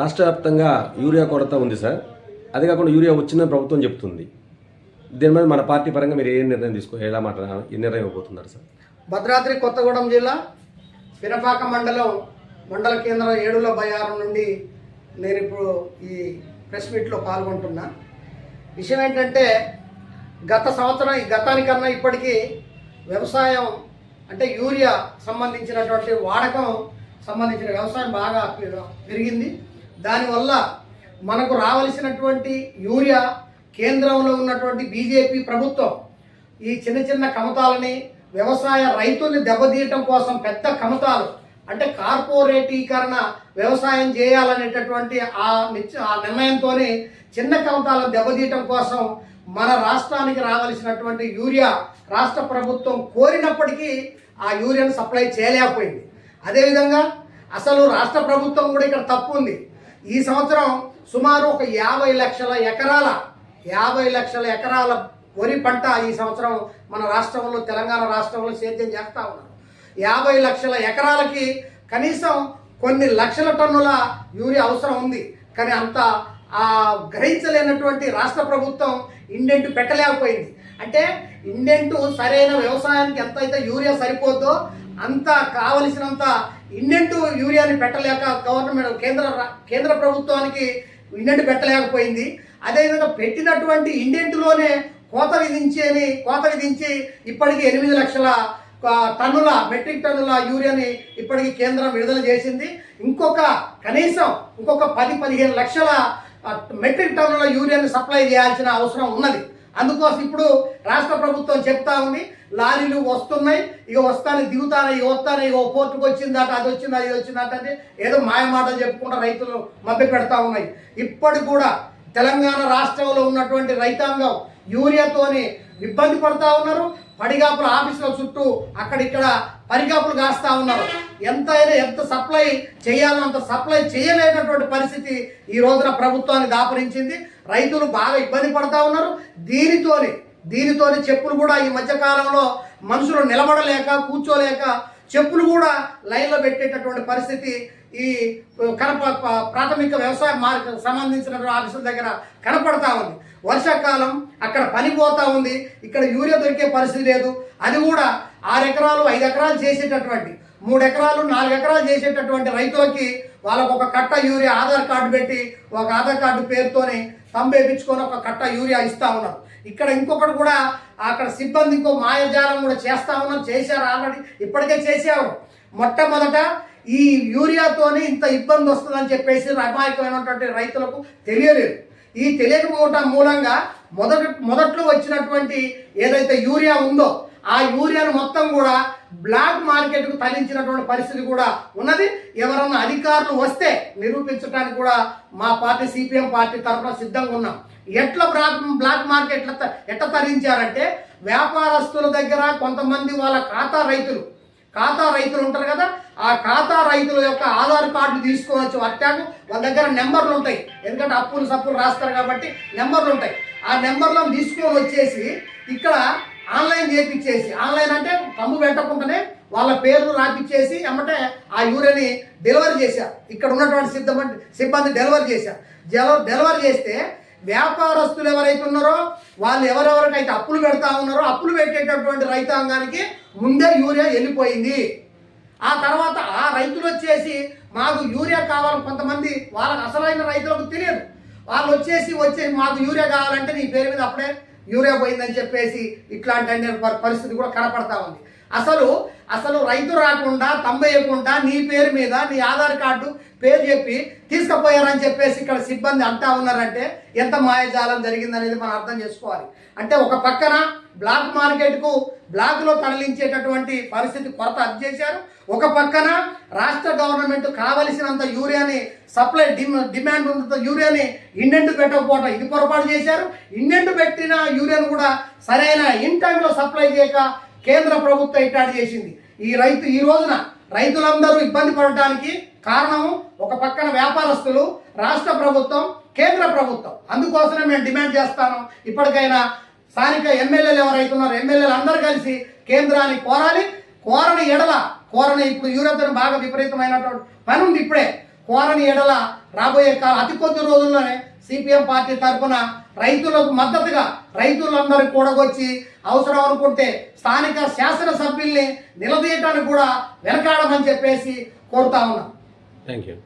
రాష్ట్ర వ్యాప్తంగా యూరియా కొరత ఉంది సార్. అదే కాకుండా యూరియా వచ్చిందని ప్రభుత్వం చెప్తుంది. దీని మీద మన పార్టీ పరంగా మీరు ఏ నిర్ణయం తీసుకో ఎలా మాట ఏ నిర్ణయం ఇవ్వబోతున్నారు సార్? భద్రాద్రి కొత్తగూడెం జిల్లా పినపాక మండలం మండల కేంద్రం ఏడుల బయారం నుండి నేను ఇప్పుడు ఈ ప్రెస్ మీట్లో పాల్గొంటున్నా. విషయం ఏంటంటే గత సంవత్సరం ఈ గతానికన్నా ఇప్పటికీ వ్యవసాయం అంటే యూరియా సంబంధించినటువంటి వాడకం సంబంధించిన వ్యవసాయం బాగా పెరిగింది. దానివల్ల మనకు రావలసినటువంటి యూరియా కేంద్రంలో ఉన్నటువంటి బీజేపీ ప్రభుత్వం ఈ చిన్న చిన్న కమతాలని వ్యవసాయ రైతుల్ని దెబ్బతీయటం కోసం పెద్ద కమతాలు అంటే కార్పొరేటీకరణ వ్యవసాయం చేయాలనేటటువంటి ఆ ఆ నిర్ణయంతోనే చిన్న కమతాలను దెబ్బతీయటం కోసం మన రాష్ట్రానికి రావలసినటువంటి యూరియా రాష్ట్ర ప్రభుత్వం కోరినప్పటికీ ఆ యూరియాను సప్లై చేయలేకపోయింది. అదేవిధంగా అసలు రాష్ట్ర ప్రభుత్వం కూడా ఇక్కడ తప్పు ఉంది. ఈ సంవత్సరం సుమారు ఒక యాభై లక్షల ఎకరాల యాభై లక్షల ఎకరాల వరి పంట ఈ సంవత్సరం మన రాష్ట్రంలో తెలంగాణ రాష్ట్రంలో సేద్యం చేస్తూ ఉన్నారు. యాభై లక్షల ఎకరాలకి కనీసం కొన్ని లక్షల టన్నుల యూరియా అవసరం ఉంది. కానీ అంత ఆ గ్రహించలేనటువంటి రాష్ట్ర ప్రభుత్వం ఇండెంట్ పెట్టలేకపోయింది. అంటే ఇండెంట్ సరైన వ్యవసాయానికి ఎంత అయితే యూరియా సరిపోద్దో అంత కావలసినంత ఇన్నెంటు యూరియాని పెట్టలేక గవర్నమెంట్ కేంద్ర కేంద్ర ప్రభుత్వానికి ఇండెంట్ పెట్టలేకపోయింది. అదేవిధంగా పెట్టినటువంటి ఇండెంట్లోనే కోత విధించేని కోత విధించి ఇప్పటికి ఎనిమిది లక్షల టన్నుల మెట్రిక్ టన్నుల యూరియాని ఇప్పటికి కేంద్రం విడుదల చేసింది. ఇంకొక కనీసం ఇంకొక పది పదిహేను లక్షల మెట్రిక్ టన్నుల యూరియాని సప్లై చేయాల్సిన అవసరం ఉన్నది. అందుకోసం ఇప్పుడు రాష్ట్ర ప్రభుత్వం చెప్తా ఉంది. లారీలు వస్తున్నాయి. ఇక వస్తాను దిగుతాను ఇక వస్తాను ఇక పోర్టుకు వచ్చిందట అది వచ్చిందా ఇది వచ్చిందట అంటే ఏదో మాయమాటలు చెప్పుకుంటూ రైతులు మభ్య పెడతా ఉన్నాయి. ఇప్పటి కూడా తెలంగాణ రాష్ట్రంలో ఉన్నటువంటి రైతాంగం యూరియాతోని ఇబ్బంది పడతా ఉన్నారు. పడిగాపుల ఆఫీసుల చుట్టూ అక్కడిక్కడ పరిగాపులు కాస్తా ఉన్నారు. ఎంత అయినా ఎంత సప్లై చేయాలో అంత సప్లై చేయలేనటువంటి పరిస్థితి ఈ రోజున ప్రభుత్వాన్ని దాపరించింది. రైతులు బాగా ఇబ్బంది పడతా ఉన్నారు. దీనితోనే దీనితోని చెప్పులు కూడా ఈ మధ్యకాలంలో మనుషులు నిలబడలేక కూర్చోలేక చెప్పులు కూడా లైన్లో పెట్టేటటువంటి పరిస్థితి ఈ కనప ప్రాథమిక వ్యవసాయ మార్గ సంబంధించిన ఆఫీసుల దగ్గర కనపడతా ఉంది. వర్షాకాలం అక్కడ పని పోతా ఉంది. ఇక్కడ యూరియా దొరికే పరిస్థితి లేదు. అది కూడా ఆరు ఎకరాలు ఐదు ఎకరాలు చేసేటటువంటి మూడు ఎకరాలు నాలుగు ఎకరాలు చేసేటటువంటి రైతులకి వాళ్ళకు ఒక కట్ట యూరియా ఆధార్ కార్డు పెట్టి ఒక ఆధార్ కార్డు పేరుతోని తంబేపించుకొని ఒక కట్ట యూరియా ఇస్తా ఉన్నారు. ఇక్కడ ఇంకొకటి కూడా అక్కడ సిబ్బంది ఇంకో మాయజాలం కూడా చేస్తా ఉన్నాం చేశారు ఆల్రెడీ. ఇప్పటికే చేశారు. మొట్టమొదట ఈ యూరియాతోనే ఇంత ఇబ్బంది వస్తుందని చెప్పేసి అమాయకమైనటువంటి రైతులకు తెలియలేదు. ఈ తెలియకపోవటం మూలంగా మొదట మొదట్లో వచ్చినటువంటి ఏదైతే యూరియా ఉందో ఆ యూరియాను మొత్తం కూడా బ్లాక్ మార్కెట్కు తరలించినటువంటి పరిస్థితి కూడా ఉన్నది. ఎవరన్నా అధికారులు వస్తే నిరూపించడానికి కూడా మా పార్టీ సిపిఎం పార్టీ తరఫున సిద్ధంగా ఉన్నాం. ఎట్లా బ్లాక్ బ్లాక్ మార్కెట్ల ఎట్లా తరలించారంటే వ్యాపారస్తుల దగ్గర కొంతమంది వాళ్ళ ఖాతా రైతులు ఖాతా రైతులు ఉంటారు కదా ఆ ఖాతా రైతుల యొక్క ఆధార్ కార్డు తీసుకోవచ్చు అట్టాకు. వాళ్ళ దగ్గర నెంబర్లు ఉంటాయి. ఎందుకంటే అప్పులు సప్పులు రాస్తారు కాబట్టి నెంబర్లు ఉంటాయి. ఆ నెంబర్లను తీసుకొని వచ్చేసి ఇక్కడ ఆన్లైన్ చేపించేసి ఆన్లైన్ అంటే తమ్ము పెట్టకుండానే వాళ్ళ పేర్లు రాపిచ్చేసి ఎమ్మటే ఆ యూరియాని డెలివరీ చేశారు. ఇక్కడ ఉన్నటువంటి సిబ్బంది సిబ్బంది డెలివరీ చేశారు. డెలివరీ చేస్తే వ్యాపారస్తులు ఎవరైతే ఉన్నారో వాళ్ళు ఎవరెవరికైతే అప్పులు పెడతా ఉన్నారో అప్పులు పెట్టేటటువంటి రైతాంగానికి ముందే యూరియా వెళ్ళిపోయింది. ఆ తర్వాత ఆ రైతులు వచ్చేసి మాకు యూరియా కావాలని కొంతమంది వాళ్ళకి అసలైన రైతులకు తెలియదు. వాళ్ళు వచ్చేసి వచ్చేసి మాకు యూరియా కావాలంటే నీ పేరు మీద అప్పుడే యూరియా పోయిందని చెప్పేసి ఇట్లాంటి పరిస్థితి కూడా కనపడతా ఉంది. అసలు అసలు రైతు రాకుండా తంబేయకుండా నీ పేరు మీద నీ ఆధార్ కార్డు పేరు చెప్పి తీసుకుపోయారని చెప్పేసి ఇక్కడ సిబ్బంది అంటా ఉన్నారంటే ఎంత మాయజాలం జరిగిందనేది మనం అర్థం చేసుకోవాలి. అంటే ఒక పక్కన బ్లాక్ మార్కెట్కు బ్లాక్లో తరలించేటటువంటి పరిస్థితి కొరత అది చేశారు. ఒక పక్కన రాష్ట్ర గవర్నమెంట్ కావలసినంత యూరియాని సప్లై డిమాండ్ ఉన్నంత యూరియాని ఇండెంట్ పెట్టకపోవటం ఇది పొరపాటు చేశారు. ఇండెంట్ పెట్టిన యూరియాను కూడా సరైన ఇన్ టైంలో సప్లై చేయక కేంద్ర ప్రభుత్వం ఇట్లాంటి చేసింది. ఈ రైతు ఈ రోజున రైతులందరూ ఇబ్బంది పడటానికి కారణం ఒక పక్కన వ్యాపారస్తులు రాష్ట్ర ప్రభుత్వం కేంద్ర ప్రభుత్వం. అందుకోసమే మేము డిమాండ్ చేస్తాను. ఇప్పటికైనా స్థానిక ఎమ్మెల్యేలు ఎవరైతే ఉన్నారో ఎమ్మెల్యేలు అందరూ కలిసి కేంద్రాన్ని కోరాలి. కోరని ఎడల కోరని ఇప్పుడు యూరోపియన్ బాగా విపరీతమైనటువంటి పని ఉంది ఇప్పుడే. కోరని ఎడల రాబోయే కాలం అతి కొద్ది రోజుల్లోనే సిపిఎం పార్టీ తరఫున రైతులకు మద్దతుగా రైతులందరూ కూడగొచ్చి అవసరం అనుకుంటే స్థానిక శాసనసభ్యుల్ని నిలదీయటానికి కూడా వెనకాడమని చెప్పేసి కోరుతా ఉన్నాం. Thank you